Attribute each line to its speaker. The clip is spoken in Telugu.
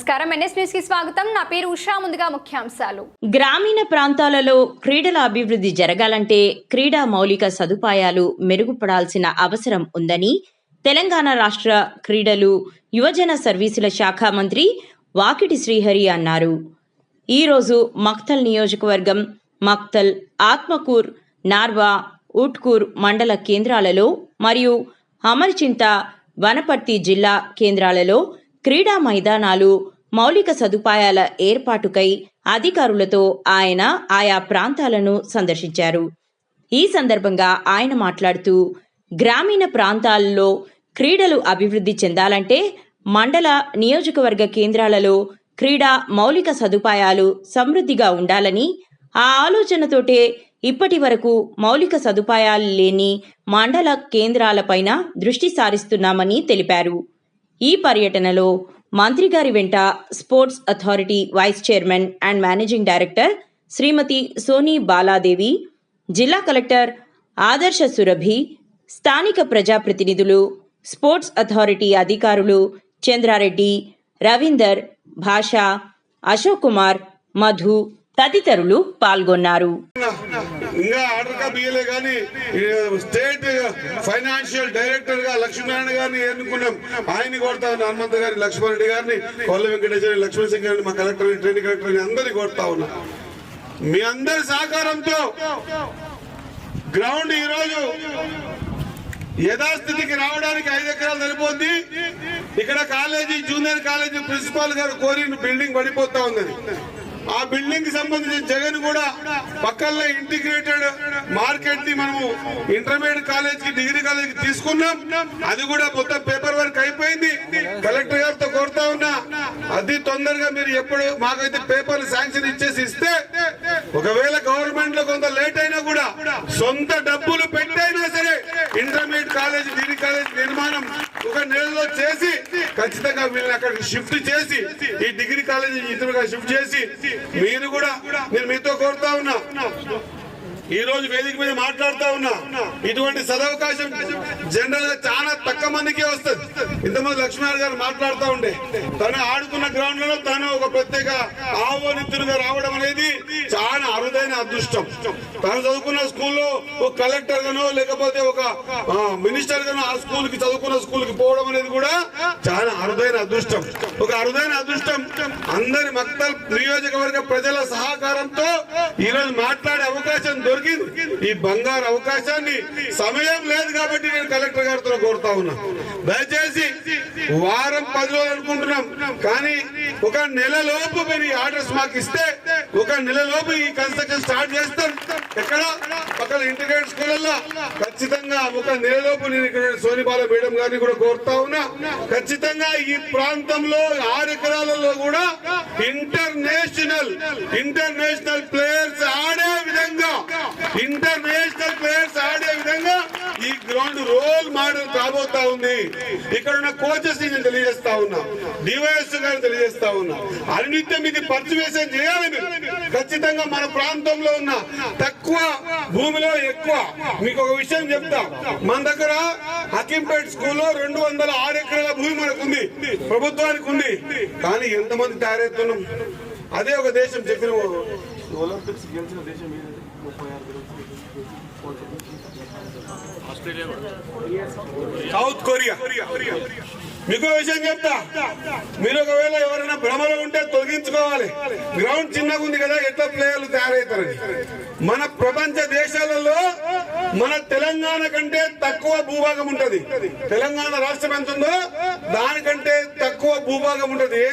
Speaker 1: నమస్కారం. ఎన్ఎస్కి స్వాగతం. నా పేరు ఉషా. ముందుగా ముఖ్యాంశాలు.
Speaker 2: గ్రామీణ ప్రాంతాలలో క్రీడల అభివృద్ధి జరగాలంటే క్రీడా మౌలిక సదుపాయాలు మెరుగుపడాల్సిన అవసరం ఉందని తెలంగాణ రాష్ట్ర క్రీడలు యువజన సర్వీసుల శాఖ మంత్రి వాకిటి శ్రీహరి అన్నారు. ఈరోజు మక్తల్ నియోజకవర్గం మక్తల్ ఆత్మకూర్ నార్వా ఉట్కూర్ మండల కేంద్రాలలో మరియు అమర్చింత వనపర్తి జిల్లా కేంద్రాలలో క్రీడా మైదానాలు మౌలిక సదుపాయాల ఏర్పాటుకై అధికారులతో ఆయన ఆయా ప్రాంతాలను సందర్శించారు. ఈ సందర్భంగా ఆయన మాట్లాడుతూ గ్రామీణ ప్రాంతాల్లో క్రీడలు అభివృద్ధి చెందాలంటే మండల నియోజకవర్గ కేంద్రాలలో క్రీడా మౌలిక సదుపాయాలు సమృద్ధిగా ఉండాలని ఆ ఆలోచనతోటే ఇప్పటి వరకు మౌలిక సదుపాయాలు లేని మండల కేంద్రాలపైన దృష్టి సారిస్తున్నామని తెలిపారు. ఈ పర్యటనలో మంత్రి గారి వెంట sports authority vice chairman and managing director Shrimati Soni Baladevi జిల్లా కలెక్టర్ ఆదర్శ సురభి స్థానిక ప్రజాప్రతినిధులు స్పోర్ట్స్ అథారిటీ అధికారులు చంద్రారెడ్డి రవీందర్ భాష అశోక్ కుమార్ మధు తదితరులు పాల్గొన్నారు.
Speaker 3: ఇంకా ఆర్డర్గా బియ్యలే కానీ స్టేట్ ఫైనాన్షియల్ డైరెక్టర్గా లక్ష్మీనారాయణ గారిని ఎన్నుకున్నాం. ఆయన కొడతా ఉన్నా హనుమంత గారిని లక్ష్మణ్ రెడ్డి గారిని కొల్ల వెంకటేశ్వరి లక్ష్మణ్ సింగ్ గారిని మా కలెక్టర్ ట్రైనింగ్ కలెక్టర్ అందరినీ కొడతా ఉన్నా. మీ అందరి సహకారంతో గ్రౌండ్ ఈ రోజు యథాస్థితికి రావడానికి ఐదు ఎకరాలు సరిపోద్ది. ఇక్కడ కాలేజీ జూనియర్ కాలేజీ ప్రిన్సిపాల్ గారు కోరిన బిల్డింగ్ పడిపోతా ఉన్నది. బిల్డింగ్కి సంబంధించిన జగన్ కూడా పక్కల్లో ఇంటిగ్రేటెడ్ మార్కెట్ని మనము ఇంటర్మీడియట్ కాలేజ్కి డిగ్రీ కాలేజ్కి తీసుకున్నాం. అది కూడా మొత్తం పేపర్ వర్క్ అయిపోయింది. కలెక్టర్ గారితో కోరుతా ఉన్నా అది తొందరగా మీరు ఎప్పుడు మాకైతే పేపర్లు శాంక్షన్ ఇచ్చేసి ఇస్తే ఒకవేళ గవర్నమెంట్లో కొంత లేట్ అయినా కూడా సొంత డబ్బులు పెట్టైనా సరే ఇంటర్మీడియట్ కాలేజ్ డిగ్రీ కాలేజ్ నిర్మాణం ఒక నెలలో చేసి ఖచ్చితంగా వీళ్ళని అక్కడికి షిఫ్ట్ చేసి ఈ డిగ్రీ కాలేజీ ఇతరుగా షిఫ్ట్ చేసి మీరు కూడా నేను మీతో కోరుతా ఉన్నా. ఈ రోజు వేదిక మీద మాట్లాడుతా ఉన్నా. ఇటువంటి సదవకాశం జనరల్గా చాలా తక్కువ మందికే వస్తుంది. ఇంతమంది లక్ష్మీనారాయణ గారు మాట్లాడుతూ ఉండే. తను ఆడుకున్న గ్రౌండ్లో తను ఒక ప్రత్యేక ఆహ్వానితులుగా రావడం అనేది చాలా అరుదైన అదృష్టం. తను చదువుకున్న స్కూల్లో ఒక కలెక్టర్ గానో లేకపోతే ఒక మినిస్టర్ గానో ఆ స్కూల్కి చదువుకున్న స్కూల్కి పోవడం అనేది కూడా చాలా అరుదైన అదృష్టం. ఒక అరుదైన అదృష్టం. అందరి మక్తల్ నియోజకవర్గ ప్రజల సహకారంతో ఈరోజు మాట్లాడే అవకాశం దొరికింది. ఈ బంగారు అవకాశాన్ని సమయం లేదు కాబట్టి నేను కలెక్టర్ గారితో కోరుతా ఉన్నా. దయచేసి వారం పది రోజులు అనుకుంటున్నాం. కానీ ఒక నెల లోపు మీరు ఈ ఆర్డర్స్ మాకు ఇస్తే ఒక నెల లోపు ఈ కన్స్ట్రక్షన్ స్టార్ట్ చేస్తాం. ఎక్కడ? పక్కన ఇంటిగ్రేటెడ్ స్కూళ్ళల్లో. ఖచ్చితంగా ఒక నెల లోపు నేను ఇక్కడ సోనిబాల మేడం గారిని కూడా కోరుతా ఉన్నా. ఖచ్చితంగా ఈ ప్రాంతంలో ఆరు ఎకరాలలో కూడా ఇంటర్నేషనల్ ఇంటర్నేషనల్ ప్లేయర్స్ ఆడే విధంగా international players ground role model కాబోతా ఉంది. ఇక్కడ ఉన్న కోచెస్ నేను తెలియజేస్తా ఉన్నా. డివైఎస్ గారు తెలియజేస్తా ఉన్నా. అనిత్యం ఇది పర్చువేషన్ చేయాలి ఖచ్చితంగా మన ప్రాంతంలో ఉన్న తక్కువ భూమిలో ఎక్కువ. మీకు ఒక విషయం చెప్తా. మన దగ్గర హకీంపేట్ స్కూల్లో రెండు వందల ఆరు ఎకరాల భూమి మనకు ఉంది ప్రభుత్వానికి ఉంది. కానీ ఎంతమంది తయారవుతున్నాం అదే ఒక దేశం చెప్పిన ఒలింపిక్స్ గెలిచిన దేశం సౌత్ కొరియా. మీకు విషయం చెప్తా. మీరు ఒకవేళ ఎవరైనా భ్రమలో ఉంటే తొలగించుకోవాలి. గ్రౌండ్ చిన్నగా ఉంది కదా ఎట్లా ప్లేయర్లు తయారవుతారని మన ప్రపంచ దేశాలలో మన తెలంగాణ కంటే తక్కువ భూభాగం ఉంటది. తెలంగాణ రాష్ట్రం ఎంత ఉందో దానికంటే తక్కువ భూభాగం ఉంటది.